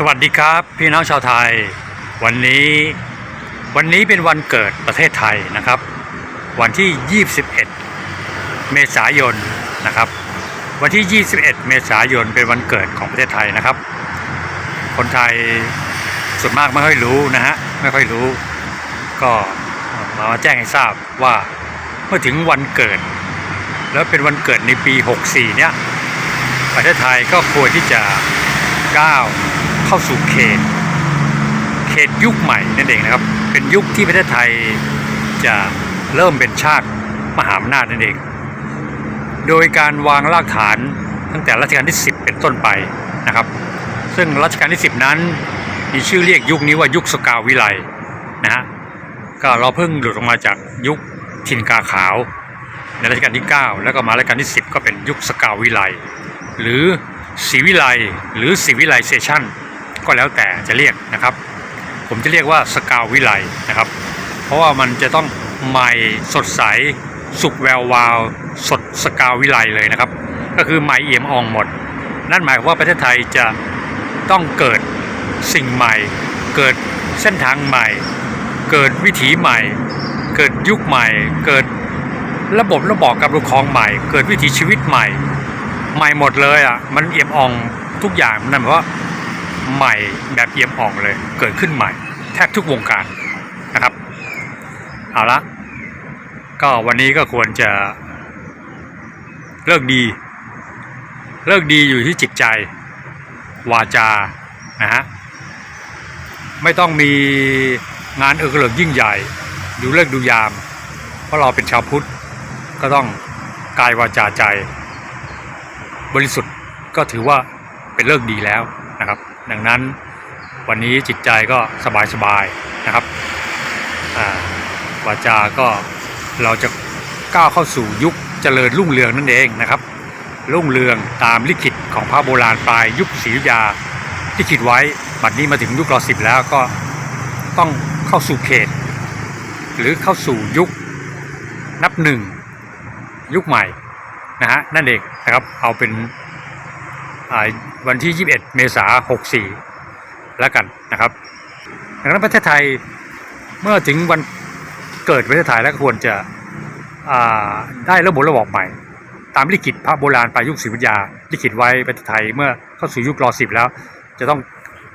สวัสดีครับ พี่น้องชาวไทย วันนี้วันนี้เป็นวันเกิดประเทศไทยนะครับ วันที่ 21 เมษายนนะครับ วันที่ 21 เมษายนเป็นวันเกิดของประเทศไทยนะครับ คนไทยส่วนมากไม่ค่อยรู้นะฮะไม่ค่อยรู้ ก็มาแจ้งให้ทราบว่าเมื่อถึงวันเกิด แล้วเป็นวันเกิดในปี 64 เนี่ยประเทศไทยก็ควรที่จะก้าว เข้าสู่เขต เขตยุคใหม่นั่นเองนะครับ เป็นยุคที่ประเทศไทยจะเริ่มเป็นชาติมหาอำนาจนั่นเอง โดยการวางรากฐานตั้งแต่รัชกาลที่ 10 เป็นต้นไปนะครับ ซึ่งรัชกาลที่ 10 นั้นมีชื่อเรียกยุคนี้ว่ายุคสกาวิไลนะฮะก็เราเพิ่งหลุดออกมาจากยุคทินกาขาว ในรัชกาลที่ 9 แล้วก็มารัชกาลที่ 10 ก็เป็นยุคสกาวิไลหรือศรีวิไลหรือศรีวิไลเซชัน ก็แล้วแต่จะเรียกนะครับ ผมจะเรียกว่าสกาวิไลนะครับ เพราะว่ามันจะต้องใหม่สดใสสุกแวววาวสดสกาวิไลเลยนะครับ ก็คือใหม่เอี่ยมอ่องหมด นั่นหมายความว่าประเทศไทยจะต้องเกิดสิ่งใหม่ เกิดเส้นทางใหม่ เกิดวิถีใหม่ เกิดยุคใหม่ เกิดระบบระบอบการปกครองใหม่ เกิดวิถีชีวิตใหม่ ใหม่หมดเลยอะมันเอี่ยมอ่องทุกอย่างนั่นหมายว่า ใหม่แบบเอี่ยมอ่องเลย เกิดขึ้นใหม่ แทบทุกวงการนะครับ เอาละก็วันนี้ก็ควรจะเลิกดี เลิกดีอยู่ที่จิตใจ วาจานะฮะไม่ต้องมีงานเอกเลิกยิ่งใหญ่ดูเลิกดูยาม เพราะเราเป็นชาวพุทธก็ต้องกายวาจาใจ บริสุทธิ์ก็ถือว่าเป็นเลิกดีแล้วนะครับ ดังนั้นวันนี้จิตใจก็สบายๆนะครับอ่าวาจาก็เราจะก้าวเข้าสู่ยุคเจริญรุ่งเรืองนั่นเองนะครับ รุ่งเรืองตามลิขิตของพระโบราณปลายยุคศรีอยุธยาลิขิตไว้บัดนี้มาถึงยุครอสิบแล้วก็ต้องเข้าสู่เขต หรือเข้าสู่ยุคนับหนึ่งยุคใหม่นะฮะนั่นเองนะครับเอาเป็น วันที่ 21 เมษายน64 แล้วกันนะครับดังนั้นประเทศไทยเมื่อถึงวันเกิดประเทศไทยแล้วควรจะได้ระบบระบอบใหม่ ตามลิขิตพระโบราณปลายยุคศรีวิทยาลิขิตไว้ประเทศไทยเมื่อเข้าสู่ยุครอสิบแล้ว จะต้อง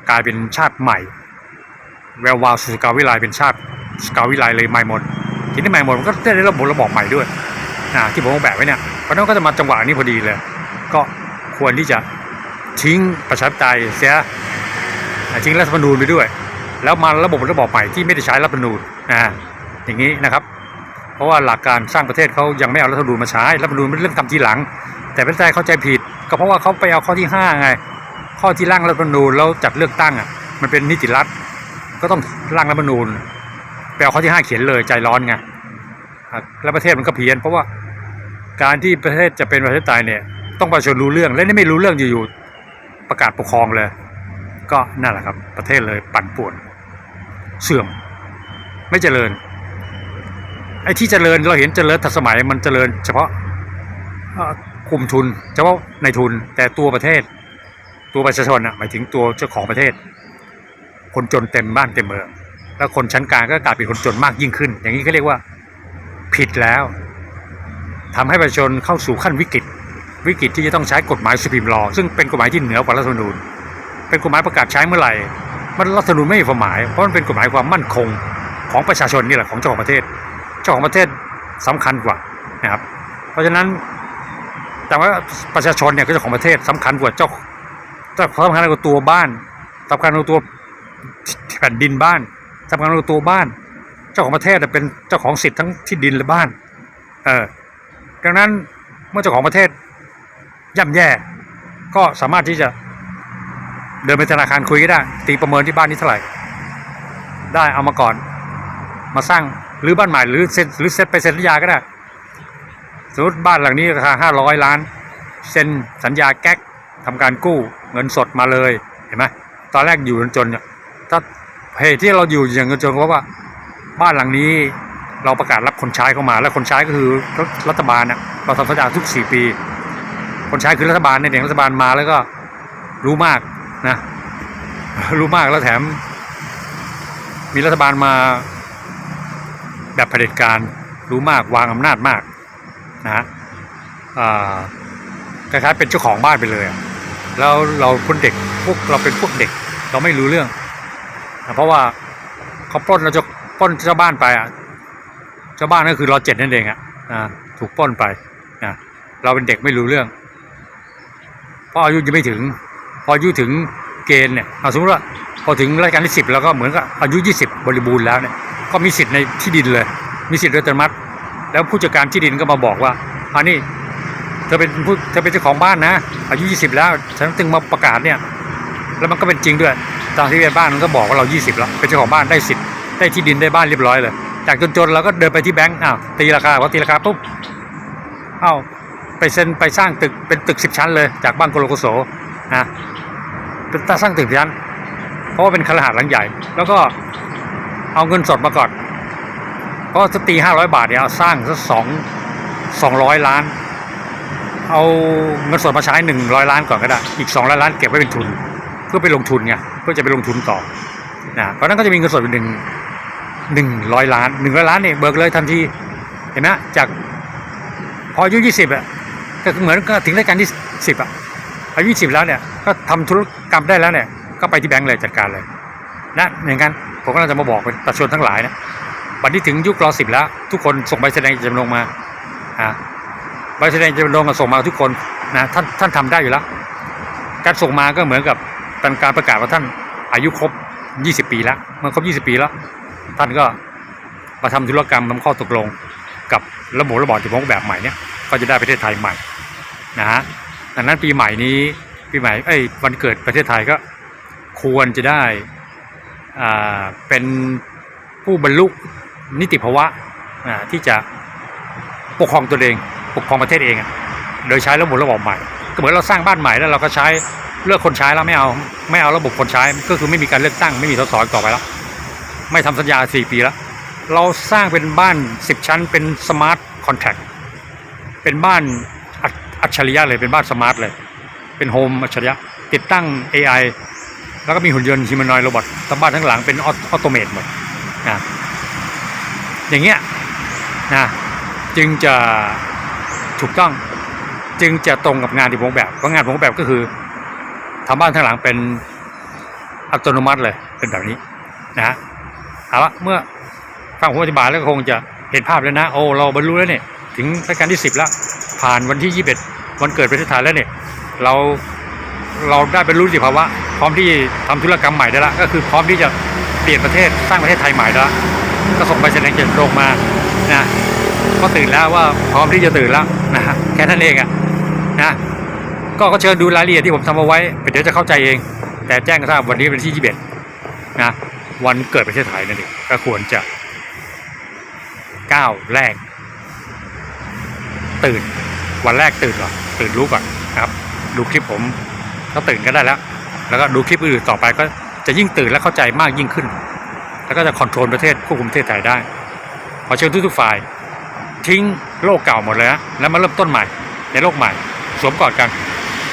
กลายเป็นชาติใหม่ แวววาวสู่สกาวิไลเป็นชาติสกาวิไลเลยใหม่หมดทีนี้ใหม่หมดมันก็ได้ระบบระบอบใหม่ด้วยนะที่ผมออกแบบไว้เนี่ยเพราะฉะนั้นก็จะมาจังหวะนี้พอดีเลย ก็ควรที่จะ ทิ้งประชาธิปไตยเสียทิ้งรัฐธรรมนูญไปด้วย แล้วมาระบบระบอบใหม่ที่ไม่ได้ใช้รัฐธรรมนูญนะอย่างนี้นะครับ เพราะว่าหลักการสร้างประเทศเขายังไม่เอารัฐธรรมนูญมาใช้รัฐธรรมนูญเป็นเรื่องทำทีหลัง แต่ประเทศไทยเข้าใจผิด ก็เพราะว่าเขาไปเอาข้อที่ห้าไงข้อที่ร่างรัฐธรรมนูญแล้วจัดเลือกตั้งอะมันเป็นนิติรัฐก็ต้องร่างรัฐธรรมนูญไปเอาข้อที่ห้าเขียนเลยใจร้อนไงแล้วประเทศมันก็เพี้ยนเพราะว่าการที่ประเทศจะเป็นประเทศไทยเนี่ยต้องประชาชนรู้เรื่องและนี่ไม่รู้เรื่องอยู่ ประกาศปกครองเลย ก็นั่นแหละครับ ประเทศเลยปั่นป่วน เสื่อม ไม่เจริญ ไอ้ที่เจริญเราเห็นเจริญทันสมัยมันเจริญ เฉพาะกลุ่มทุน เฉพาะในทุนแต่ตัวประเทศ ตัวประชาชนอะหมายถึงตัวเจ้าของประเทศ คนจนเต็มบ้านเต็มเมือง แล้วคนชั้นกลางก็กลายเป็นคนจนมากยิ่งขึ้น อย่างนี้ก็เรียกว่าผิดแล้วทำให้ประชาชนเข้าสู่ขั้นวิกฤต วิกฤตที่จะต้องใช้กฎหมายสุพรีมลอซึ่งเป็นกฎหมายที่เหนือกว่ารัฐธรรมนูญ เป็นกฎหมายประกาศใช้เมื่อไหร่ มันรัฐธรรมนูญไม่มีความหมาย เพราะมันเป็นกฎหมายความมั่นคงของประชาชนนี่แหละของเจ้าของประเทศ เจ้าของประเทศสำคัญกว่านะครับ เพราะฉะนั้นแต่ว่าประชาชนเนี่ยก็เจ้าของประเทศสำคัญกว่าเจ้าเจ้าสำคัญกว่าตัวบ้านสำคัญกว่าตัวแผ่นดินบ้านสำคัญกว่าตัวบ้าน เจ้าของประเทศน่ะเป็นเจ้าของสิทธิ์ทั้งที่ดินและบ้าน เออดังนั้นเมื่อเจ้าของประเทศ ย่ำแย่ ก็สามารถที่จะเดินไปธนาคารคุยก็ได้ ตีประเมินที่บ้านนี้เท่าไหร่ ได้เอามาก่อน มาสร้างหรือบ้านใหม่หรือเซ็นหรือเซ็นไปเซ็นสัญญาก็ได้สมมติบ้านหลังนี้ราคาห้าร้อยล้านเซ็นสัญญาแก๊กทำการกู้เงินสดมาเลยเห็นไหมตอนแรกอยู่จนเนี่ยถ้าเหตุที่เราอยู่อย่างจนเพราะว่า บ้านหลังนี้เราประกาศรับคนใช้เข้ามา แล้วคนใช้ก็คือรัฐบาลนะเราทำสัญญาทุกสี่ปี คนใช้คือรัฐบาลในเด็กรัฐบาลมาแล้วก็รู้มากนะ รู้มากแล้วแถม มีรัฐบาลมาแบบเผด็จการรู้มากวางอำนาจมากนะคล้ายๆเป็นเจ้าของบ้านไปเลยแล้วเราคนเด็กพวกเราเป็นพวกเด็ก เราไม่รู้เรื่องนะเพราะว่าเขาปล้นเราจะปล้นเจ้าบ้านไปอะเจ้าบ้านก็คือรอเจ็ดนั่นเองอะนะถูกปล้นไปนะเราเป็นเด็กไม่รู้เรื่อง เพราะอายุยังไม่ถึง พออายุถึงเกณฑ์เนี่ยสมมติว่าพอถึงรายการที่สิบแล้วก็เหมือนกับอายุยี่สิบบริบูรณ์แล้วเนี่ยก็มีสิทธิ์ในที่ดินเลย มีสิทธิ์โดยอัตนมัตแล้วผู้จัดการที่ดินก็มาบอกว่าอันนี้เธอเป็นผู้เธอเป็นเจ้าของบ้านนะ อายุ 20 แล้วฉันถึงมาประกาศเนี่ยแล้วมันก็เป็นจริงด้วยตามที่เป็นบ้านมันก็บอกว่าเรา 20 แล้วเป็นเจ้าของบ้านได้สิทธิ์ได้ที่ดินได้บ้านเรียบร้อยเลย จากจนๆเราก็เดินไปที่แบงก์อ้าวตีราคาพอตีราคาปุ๊บอ้าว ไปเซ็นไปสร้างตึกเป็นตึก10ชั้นเลยจากบ้านโกโลโกโสนะเป็นตั้งสร้างตึกชั้น เพราะว่าเป็นคฤหาสน์หลังใหญ่ แล้วก็เอาเงินสดมาก่อนเพราะสตีห้าร้อยบาทเนี่ยเอาสร้างสักสองสองร้อยล้าน เอาเงินสดมาใช้หนึ่งร้อยล้านก่อนก็ได้ อีกสองร้อยล้านเก็บไว้เป็นทุน เพื่อไปลงทุนไงเพื่อจะไปลงทุนต่อนะเพราะนั้นก็จะมีเงินสดเป็นหนึ่งหนึ่งร้อยล้านหนึ่งร้อยล้านเนี่ยเบิกเลยทันทีเห็นไหมจากพออายุยี่สิบอะ ก็เหมือนก็ถึงรายการที่สิบอะอายุสิบแล้วเนี่ยก็ทำธุรกรรมได้แล้วเนี่ยก็ไปที่แบงก์เลยจัดการเลยนะอย่างนั้นผมก็จะมาบอกเป็นประชาชนทั้งหลายนะวันที่ถึงยุครอสิบแล้ว ทุกคนส่งใบแสดงจำนงมาอ่าใบแสดงจำนงก็ส่งมาทุกคนนะท่านท่านทำได้อยู่แล้ว การส่งมาก็เหมือนกับเป็นการประกาศว่าท่านอายุครบ 20 ปีแล้วเมื่อครบ 20 ปีแล้ว ท่านก็มาทำธุรกรรมทำข้อตกลง กับระบบระบอบที่ผมแบบใหม่เนี่ยก็จะได้ประเทศไทยใหม่ นะฮะดังนั้นปีใหม่นี้ปีใหม่เอ้ยวันเกิดประเทศไทยก็ควรจะได้อ่าเป็นผู้บรรลุนิติภาวะอ่าที่จะปกครองตัวเองปกครองประเทศเองโดยใช้ระบบระบบใหม่ ก็เหมือนเราสร้างบ้านใหม่แล้วเราก็ใช้เลือกคนใช้แล้วไม่เอาไม่เอาระบบคนใช้ก็คือไม่มีการเลือกตั้งไม่มีสสต่อไปแล้วไม่ทำสัญญาสี่ปีแล้ว เราสร้างเป็นบ้านสิบชั้นเป็นสมาร์ทคอนแทคเป็นบ้าน จฉริยะเลยเป็นบ้านสมาร์ทเลย เป็นโฮมอัจฉริยะ ติดตั้ง AI แล้วก็มีหุ่นยนต์ฮิมานอยโรบอททั้งบ้านทั้งหลังเป็นออโตเมตหมดนะอย่างเงี้ยนะจึงจะถูกต้องจึงจะตรงกับงานที่ผมแบบเพราะงานผมแบบก็คือทำบ้านทั้งหลังเป็นอัตโนมัติเลยเป็นแบบนี้นะฮะเอาละเมื่อฟังผมอธิบายแล้วก็คงจะเห็นภาพแล้วนะ โอ้เราบรรลุแล้วเนี่ย ถึงรายการที่สิบแล้ว ผ่านวันที่ยี่สิบเอ็ด วันเกิดประเทศไทยแล้วเนี่ยเราเราได้บรรลุนิติภาวะพร้อมที่ทำธุรกรรมใหม่ได้ละก็คือพร้อมที่จะเปลี่ยนประเทศสร้างประเทศไทยใหม่ได้ละก็ส่งใบแสดงเจตจำนงมานะก็ตื่นแล้วว่าพร้อมที่จะตื่นแล้วนะแค่นั้นเองอะนะก็ก็เชิญดูรายละเอียดที่ผมทำเอาไว้เดี๋ยวจะเข้าใจเอง แต่แจ้งทราบวันนี้เป็นที่ 21 นะ วันเกิดประเทศไทยนั่นเองก็ควรจะก้าวแรก ตื่น วันแรกตื่นก่อน ตื่นรู้ก่อนนะครับ ดูคลิปผมก็ตื่นก็ได้แล้ว แล้วก็ดูคลิปอื่นต่อไปก็จะยิ่งตื่นและเข้าใจมากยิ่งขึ้น แล้วก็จะคอนโทรลประเทศควบคุมประเทศไทยได้ ขอเชิญทุกๆฝ่าย ทิ้งโลกเก่าหมดเลยนะแล้วมาเริ่มต้นใหม่ในโลกใหม่สวมกอดกัน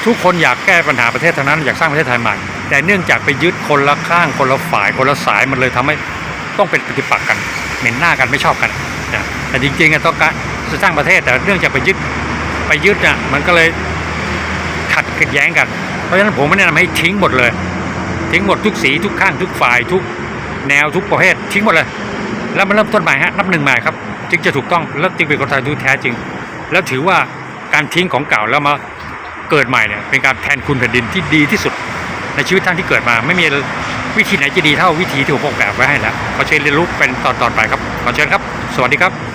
ทุกคนอยากแก้ปัญหาประเทศทั้งนั้นอยากสร้างประเทศไทยใหม่ แต่เนื่องจากไปยึดคนละข้างคนละฝ่ายคนละสายมันเลยทำให้ต้องเป็นปฏิปักษ์กันเหม็นหน้ากันไม่ชอบกันแต่จริงๆอะต้องการจะสร้างประเทศแต่เนื่องจากไปยึด ไปยึดน่ะมันก็เลยขัดขัดแย้งกัน เพราะฉะนั้นผมไม่แนะนำให้ทิ้งหมดเลย ทิ้งหมดทุกสีทุกข้างทุกฝ่ายทุกแนวทุกประเภททิ้งหมดเลย แล้วมาเริ่มต้นใหม่ฮะนับหนึ่งใหม่ครับ จึงจะถูกต้องแล้วจึงเป็นคนไทยที่แท้จริง แล้วถือว่าการทิ้งของเก่าแล้วมาเกิดใหม่เนี่ยเป็นการแทนคุณแผ่นดินที่ดีที่สุด ในชีวิตท่านที่เกิดมา ไม่มีวิธีไหนจะดีเท่าวิธีที่ผมออกแบบไว้ให้แล้วขอเชิญเรียนรู้เป็นตอนๆไปครับขอเชิญครับ สวัสดีครับ